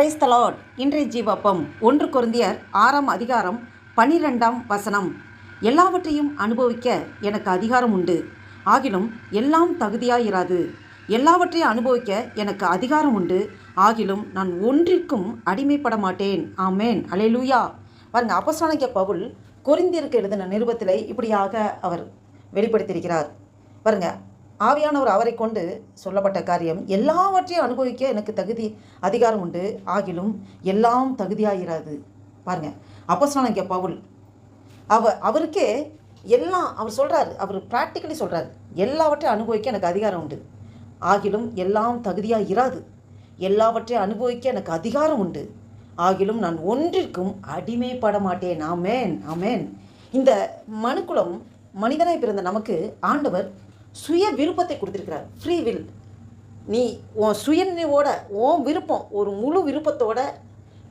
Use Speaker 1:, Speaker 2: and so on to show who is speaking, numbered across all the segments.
Speaker 1: Price தலாட் இன்றைய ஜீவப்பம் ஒன்று குருந்தியர் ஆறாம் அதிகாரம் பனிரெண்டாம் வசனம். எல்லாவற்றையும் அனுபவிக்க எனக்கு அதிகாரம் உண்டு. ஆகிலும் எல்லாம் தகுதியாயிராது. எல்லாவற்றையும் அனுபவிக்க எனக்கு அதிகாரம் உண்டு. ஆகிலும் நான் ஒன்றிற்கும் அடிமைப்பட மாட்டேன். ஆமேன். அலையலூயா பாருங்க அப்போஸ்தலனாகிய பவுல் கொரிந்தியருக்கு எழுதின நிருபத்தில் இப்படியாக அவர் வெளிப்படுத்தியிருக்கிறார். பாருங்க ஆவியானவர் அவரை கொண்டு சொல்லப்பட்ட காரியம் எல்லாவற்றையும் அனுபவிக்க எனக்கு தகுதி அதிகாரம் உண்டு. ஆகிலும் எல்லாம் தகுதியாயிராது. பாருங்க இங்கே பவுல் அவ அவருக்கே எல்லாம் அவர் சொல்கிறாரு அவர் ப்ராக்டிக்கலி சொல்கிறாரு எல்லாவற்றையும் அனுபவிக்க எனக்கு அதிகாரம் உண்டு. ஆகிலும் எல்லாம் தகுதியாக இராது எல்லாவற்றையும் அனுபவிக்க எனக்கு அதிகாரம் உண்டு. ஆகிலும் நான் ஒன்றிற்கும் அடிமைப்பட மாட்டேன். ஆமேன் ஆமேன். இந்த மனுக்குளம் மனிதனாய் பிறந்த நமக்கு ஆண்டவர் சுய விருப்பத்தை கொடுத்துருக்கிறார். ஃப்ரீ வில் நீ உன் சுயநினைவோட உன் விருப்பம் ஒரு முழு விருப்பத்தோட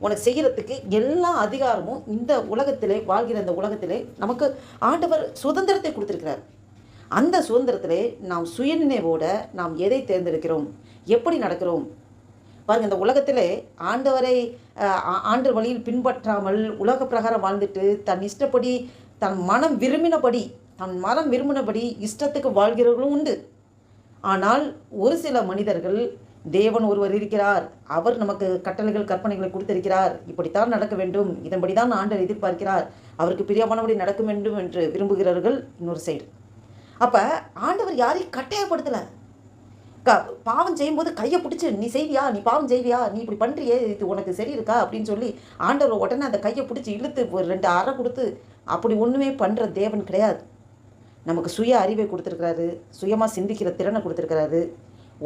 Speaker 1: உனக்கு செய்கிறதுக்கு எல்லா அதிகாரமும் இந்த உலகத்திலே வாழ்கிற இந்த உலகத்திலே நமக்கு ஆண்டவர் சுதந்திரத்தை கொடுத்துருக்கிறார். அந்த சுதந்திரத்திலே நாம் சுயநினைவோட நாம் எதை தேர்ந்தெடுக்கிறோம்? எப்படி நடக்கிறோம்? பாருங்க இந்த உலகத்திலே ஆண்டவரை ஆண்டு வழியில் பின்பற்றாமல் உலக பிரகாரம் வாழ்ந்துட்டு தன் இஷ்டப்படி தன் மனம் விரும்பினபடி தன் மனம் விரும்பினபடி இஷ்டத்துக்கு வாழ்கிறவர்களும் உண்டு. ஆனால் ஒரு சில மனிதர்கள் தேவன் ஒருவர் இருக்கிறார் அவர் நமக்கு கட்டளைகள் கற்பனைகளை கொடுத்திருக்கிறார் இப்படித்தான் நடக்க வேண்டும் இதன்படி தான் ஆண்டவர் எதிர்பார்க்கிறார் அவருக்கு பிரியமானபடி நடக்க வேண்டும் என்று விரும்புகிறவர்கள் இன்னொரு சைடு. அப்போ ஆண்டவர் யாரையும் கட்டாயப்படுத்தலை. க பாவம் செய்யும்போது கையை பிடிச்சி நீ செய்வியா? நீ பாவம் செய்வியா? நீ இப்படி பண்ணுறியே இது உனக்கு சரி இருக்கா அப்படின்னு சொல்லி ஆண்டவர் உடனே அந்த கையை பிடிச்சி இழுத்து ஒரு ரெண்டு அறை கொடுத்து அப்படி ஒன்றுமே பண்ணுற தேவன் கிடையாது. நமக்கு சுய அறிவை கொடுத்துருக்கிறாரு சுயமாக சிந்திக்கிற திறனை கொடுத்துருக்கிறாரு.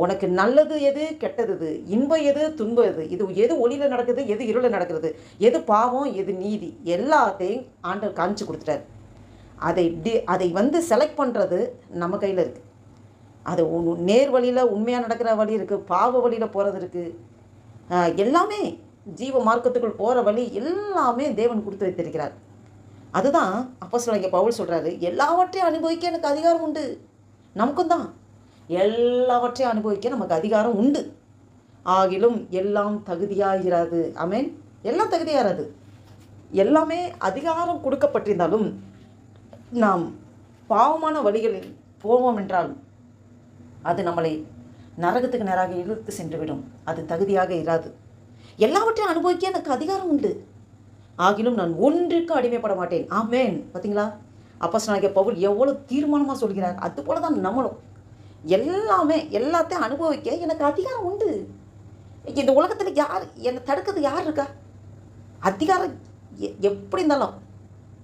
Speaker 1: உனக்கு நல்லது எது கெட்டது இது இன்பம் எது துன்பம் எது? இது எது ஒளியில் நடக்குது எது இருளில் நடக்கிறது? எது பாவம் எது நீதி? எல்லாத்தையும் ஆண்டவர் காமிச்சு கொடுத்துட்டாரு. அதை டி அதை வந்து செலக்ட் பண்ணுறது நம்ம கையில் இருக்குது அது நேர் வழியில் உண்மையாக நடக்கிற வழி இருக்குது பாவ வழியில் போகிறது இருக்குது எல்லாமே ஜீவ மார்க்கத்துக்குள் போகிற வழி எல்லாமே தேவன் கொடுத்து வைத்திருக்கிறார். அதுதான் அப்போ சொல்ல பவுல் சொல்கிறாரு எல்லாவற்றையும் அனுபவிக்க எனக்கு அதிகாரம் உண்டு. நமக்கும் தான். எல்லாவற்றையும் அனுபவிக்க நமக்கு அதிகாரம் உண்டு. ஆகிலும் எல்லாம் தகுதியாகிறாது. அமேன் எல்லாம் தகுதியாகிறது. எல்லாமே அதிகாரம் கொடுக்கப்பட்டிருந்தாலும் நாம் பாவமான வழிகளில் போவோம் என்றால் அது நம்மளை நரகத்துக்கு நேராக இழுத்து சென்றுவிடும். அது தகுதியாக இராது. எல்லாவற்றையும் அனுபவிக்க எனக்கு அதிகாரம் உண்டு. ஆகிலும் நான் ஒன்றிற்கும் அடிமைப்பட மாட்டேன். ஆமேன். பார்த்தீங்களா அப்போ நாயக பவுல் எவ்வளோ தீர்மானமாக சொல்கிறார். அது போல தான் நம்மளும். எல்லாமே எல்லாத்தையும் அனுபவிக்க எனக்கு அதிகாரம் உண்டு. இந்த உலகத்தில் யார் என்னை தடுக்கிறது யார் இருக்கா? அதிகாரம் எ- எப்படி இருந்தாலும்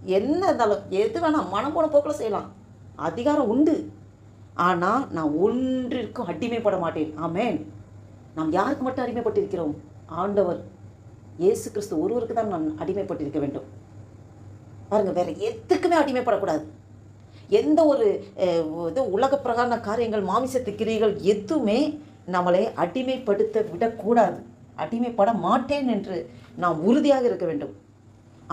Speaker 1: என்ன இருந்தாலும் எது வேணால் மனம் போன போக்கில் செய்யலாம். அதிகாரம் உண்டு. ஆனால் நான் ஒன்றிற்கும் அடிமைப்பட மாட்டேன். ஆமேன். நாம் யாருக்கு மட்டும் அடிமைப்பட்டிருக்கிறோம்? ஆண்டவர். இயேசு கிறிஸ்து ஒருவருக்கு தான் நான் அடிமைப்பட்டிருக்க வேண்டும். பாருங்கள் வேறு எதுக்குமே அடிமைப்படக்கூடாது. எந்த ஒரு இது உலக பிரகாரண காரியங்கள் மாமிசத்து கிரிகள் எதுவுமே நம்மளை அடிமைப்படுத்த விடக்கூடாது. அடிமைப்பட மாட்டேன் என்று நாம் உறுதியாக இருக்க வேண்டும்.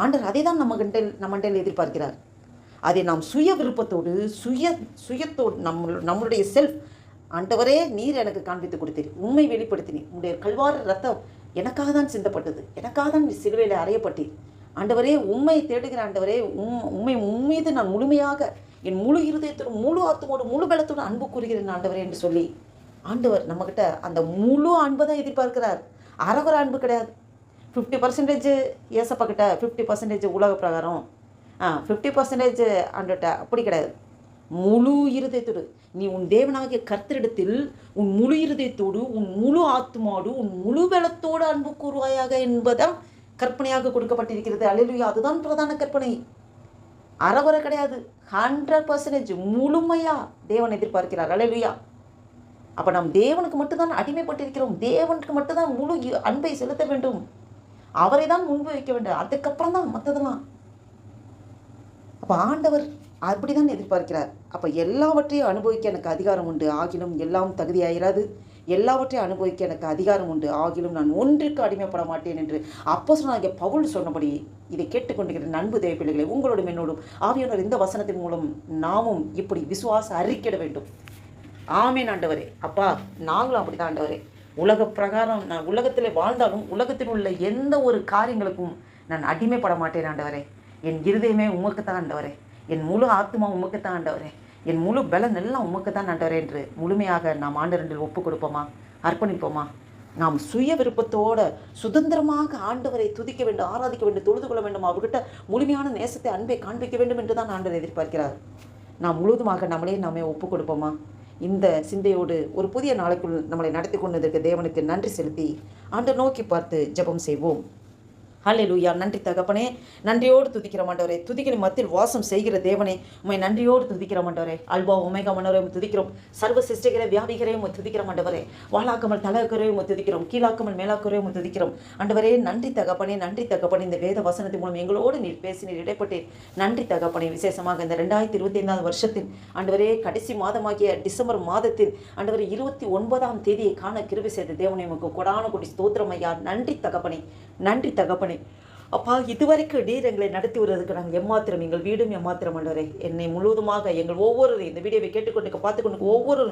Speaker 1: ஆண்டர் அதை தான் நம்ம கண்டில் நம்மண்டில் எதிர்பார்க்கிறார். அதை நாம் சுய விருப்பத்தோடு சுய சுயத்தோடு நம்ம நம்மளுடைய செல்ஃப் ஆண்டவரே நீர் எனக்கு காண்பித்து கொடுத்தீர். உண்மை வெளிப்படுத்தினீர். உங்களுடைய கல்வார ரத்தம் எனக்காக தான் சிந்தப்பட்டது. எனக்காக தான் சிலுவையில் அறையப்பட்டீர். ஆண்டவரே உண்மையை தேடுகிற ஆண்டவரே உம் உண்மை உம்மீது நான் முழுமையாக என் முழு இருதயத்தோடு முழு ஆத்துமோடு முழு பலத்தோடு அன்பு கூறுகிறேன் ஆண்டவரே என்று சொல்லி ஆண்டவர் நம்மக்கிட்ட அந்த முழு அன்பை தான் எதிர்பார்க்கிறார். அறகுற அன்பு கிடையாது. ஃபிஃப்டி பர்சன்டேஜ் ஏசப்பா கிட்ட ஃபிஃப்டி பர்சன்டேஜ் உலக பிரகாரம். ஆ ஃபிஃப்டி பர்சன்டேஜ் ஆண்டுகிட்ட அப்படி கிடையாது. முழு இருதயத்தோடு. நீ உன் தேவனாகிய கர்த்தரிடத்தில் உன் முழு இருதயத்தோடு உன் முழு ஆத்மாடு உன் முழு பலத்தோடு அன்பு கூறுவாயாக என்பதான் கற்பனையாக கொடுக்கப்பட்டிருக்கிறது. அலையிலுயா அதுதான் பிரதான கற்பனை. அறகுறை கிடையாது. ஹண்ட்ரட் பர்சன்டேஜ் முழுமையாக தேவன் எதிர்பார்க்கிறார். அழலுயா அப்போ நாம் தேவனுக்கு மட்டும்தான் அடிமைப்பட்டிருக்கிறோம். தேவனுக்கு மட்டும்தான் முழு அன்பை செலுத்த வேண்டும். அவரை தான் முன்பு வைக்க வேண்டும். அதுக்கப்புறம் தான் மற்றதெல்லாம். அப்போ ஆண்டவர் அப்படி தான் எதிர்பார்க்கிறார். அப்போ எல்லாவற்றையும் அனுபவிக்க எனக்கு அதிகாரம் உண்டு ஆகிலும் எல்லாம் தகுதியாயிராது. எல்லாவற்றையும் அனுபவிக்க எனக்கு அதிகாரம் உண்டு ஆகிலும் நான் ஒன்றிற்கு அடிமைப்பட மாட்டேன் என்று அப்போ சொன்னாங்க பவுல் சொன்னபடி இதை கேட்டுக்கொண்டிருக்கிற நண்பு தேவைப்பிள்ளைகளை உங்களோடும் என்னோடும் ஆவியானவர் இந்த வசனத்தின் மூலம் நாமும் இப்படி விசுவாச அறிக்கிட வேண்டும். ஆமேன் ஆண்டவரே. அப்பா நாங்களும் அப்படி தான் ஆண்டவரே. உலக பிரகாரம் நான் உலகத்தில் வாழ்ந்தாலும் உலகத்தில் உள்ள எந்த ஒரு காரியங்களுக்கும் நான் அடிமைப்பட மாட்டேன் ஆண்டவரே. என் இருதயமே உமக்கு தான் ஆண்டவரே. என் முழு ஆத்மா உமக்கு தான் ஆண்டவரே. என் முழு பலன் எல்லாம் உமக்கு தான் ஆண்டவரே என்று முழுமையாக நாம் ஆண்டவரில் ஒப்பு கொடுப்போமா அர்ப்பணிப்போமா? நாம் சுய விருப்பத்தோட சுதந்திரமாக ஆண்டவரை துதிக்க வேண்டும் ஆராதிக்க வேண்டும் தொழுது கொள்ள வேண்டும். அவர்கிட்ட முழுமையான நேசத்தை அன்பை காண்பிக்க வேண்டும் என்று தான் ஆண்டவர் எதிர்பார்க்கிறார். நாம் முழுவதுமாக நம்மளே நாமே ஒப்பு கொடுப்போமா இந்த சிந்தையோடு ஒரு புதிய நாளைக்குள் நம்மளை நடத்தி கொண்டதற்கு தேவனுக்கு நன்றி செலுத்தி ஆண்டை நோக்கி பார்த்து ஜெபம் செய்வோம். ஹalleluya நன்றி தகப்பனே. நன்றியோடு துதிக்கிற மாட்டவரே துதிக்கிற மத்தியில் வாசம் செய்கிற தேவனே. உண்மை நன்றியோடு துதிக்கிற மாட்டவரே அல்பா உமேகா மன்னரே துதிக்கிறோம். சர்வ சிருஷ்டிகிற வியாபிகரையும் துதிக்கிற மாட்டவரே வாழாக்கமல் தலகரே துதிக்கிறோம். கீழாக்கமல் மேலாக்குறையும் துதிக்கிறோம். அண்டவரே நன்றி தகப்பனே நன்றி தகப்பனே. இந்த வேத வசனத்தின் மூலம் எங்களோடு நீர் பேசி நீர் இடைப்பட்டேன் நன்றி தகப்பனே. விசேஷமாக இந்த ரெண்டாயிரத்தி இருபத்தி ஐந்தாவது வருஷத்தின் அண்டவரே கடைசி மாதமாகிய டிசம்பர் மாதத்தில் ஆண்டவரே இருபத்தி ஒன்பதாம் தேதியை காண கிருபை செய்த தேவனை. உமக்கு கொடான கொடி ஸ்தோத்திரம் ஐயா. நன்றி தகப்பனே. நன்றி தகப்பனே. அப்பா இதுவரைக்கும் நீர் எங்களை நடத்தி வருவதற்கு நாங்கள் எம்மாத்திரம் எங்கள் வீடும் எம்மாத்திரம் ஆண்டவரே. என்னை முழுவதுமாக எங்கள் ஒவ்வொரு இந்த வீடியோவை கேட்டுக்கொண்டு பார்த்துக்கொண்டு ஒவ்வொரு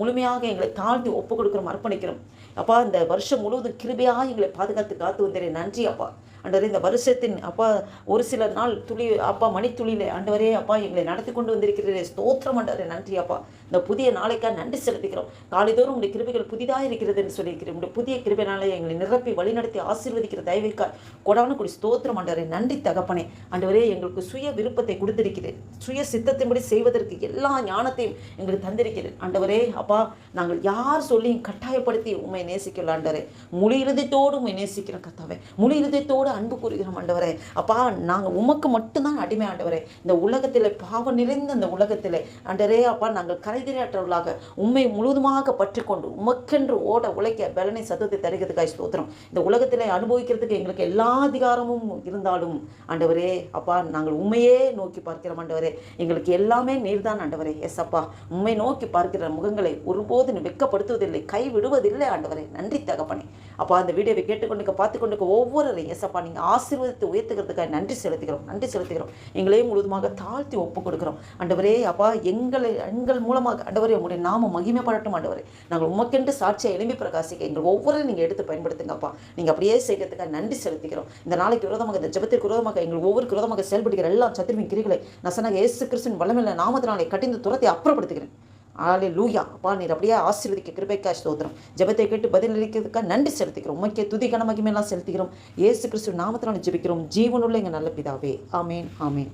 Speaker 1: முழுமையாக எங்களை தாழ்ந்து ஒப்பு கொடுக்குறோம் அர்ப்பணிக்கிறோம். அப்பா இந்த வருஷம் முழுவதும் கிருபையாக எங்களை பாதுகாத்து காத்து வந்தேன் நன்றி அப்பா. ஆண்டவரே இந்த வருஷத்தின் அப்பா ஒரு சில நாள் துளி அப்பா மணித்துளியிலே ஆண்டவரே அப்பா எங்களை நடத்தி கொண்டு வந்திருக்கிறீரே. ஸ்தோத்திரம் ஆண்டவரே நன்றி அப்பா. இந்த புதிய நாளைக்காக நன்றி செலுத்துகிறோம். காலைதோறும் உங்களுடைய கிருபிகள் புதிதாக இருக்கிறது என்று சொல்லியிருக்கிறேன். உங்களுடைய புதிய கிருபைனாலே எங்களை நிரப்பி வழிநடத்தி ஆசீர்வதிக்கிற தயவைக்காய். கொடான கொடி ஸ்தோத்திரம் ஆண்டவரே நன்றி தகப்பனே. ஆண்டவரே எங்களுக்கு சுய விருப்பத்தை கொடுத்திருக்கிறேன் சுய சித்தத்தின்படி செய்வதற்கு எல்லா ஞானத்தையும் எங்களுக்கு தந்திருக்கிறேன் ஆண்டவரே அப்பா நாங்கள் யார் சொல்லியும் கட்டாயப்படுத்தி உண்மை நேசிக்கலாம் ஆண்டவரே. முழு இருதயத்தோடு உண்மை நேசிக்கிறோம் கத்தாவே முழு இருதயத்தோடு அன்பு கூறுகிறோம் ஆண்டவரே. அப்பா நாங்கள் உமக்கு மட்டும்தான் அடிமை ஆண்டவரே. இந்த உலகத்தில் பாவம் நிறைந்த இந்த உலகத்தில் ஆண்டரே அப்பா நாங்கள் கரைதிரையற்றவர்களாக உண்மை முழுவதுமாக பற்றிக்கொண்டு உமக்கென்று ஓட உழைக்க பலனை சத்தத்தை தருகிறதுக்காய் ஸ்தோத்திரம். இந்த உலகத்தில் அனுபவிக்கிறதுக்கு எங்களுக்கு எல்லா அதிகாரமும் இருந்தாலும் ஆண்டவரே அப்பா நாங்கள் உண்மையே நோக்கி பார்க்கிறோம் ஆண்டவரே. எங்களுக்கு எல்லாமே நீர்தான் ஆண்டவரே. எஸ் அப்பா. உண்மை நோக்கி பார்க்கிற முகங்களை ஒருபோதும் வெட்கப்படுத்துவதில்லை கை விடுவதில்லை ஆண்டவரே. நன்றி தகப்பனே. அப்பா அந்த வீடியோவை கேட்டுக்கொண்டு பார்த்து கொண்டு ஒவ்வொருவரையும் எஸ் அப்பா நீங்கள் ஆசீர்வதித்து உயர்த்துக்கிறதுக்காக நன்றி செலுத்துகிறோம் நன்றி செலுத்துகிறோம். எங்களையும் முழுவதுமாக தாழ்த்தி ஒப்பு கொடுக்கிறோம். ஆண்டவரே அப்பா எங்களை எங்கள் மூலமாக ஆண்டவரே உங்களுடைய நாம மகிமைப்படட்டும் ஆண்டவரே. நாங்கள் உமக்கென்று சாட்சியை எழுப்பி பிரகாசிக்க எங்கள் ஒவ்வொரு நீங்கள் எடுத்து பயன்படுத்துங்கப்பா நீங்கள் அப்படியே செய்கிறதுக்காக நன்றி செலுத்துகிறோம். இந்த நாளைக்கு விரோதமாக இந்த ஜெபத்திற்கு விரோதமாக எங்கள் ஒவ்வொரு விரோதமாக செயல்படுகிற எல்லா சத்திரமின் கிரிகளை நசனாக இயேசு கிறிஸ்துவின் வளமில்ல நாமத்தினாலே கட்டிந்து துரத்தை அப்புறப்படுத்துகிறேன். ஆலே லூயா அப்பா நீர் அப்படியே ஆசீர்வதிக்க கிருபைக்கா ஸ்தோத்திரம். ஜெபத்தை கேட்டு பதிலளிக்கிறதுக்காக நன்றி செலுத்திக்கிறோம். உமைக்கே துதி கணமகிமையெல்லாம் செலுத்திக்கிறோம் ஏசு கிறிஸ்து நாமத்தினால் ஜெபிக்கிறோம். ஜீவனுள்ள எங்கள் நல்ல பிதாவே. ஆமேன் ஆமேன்.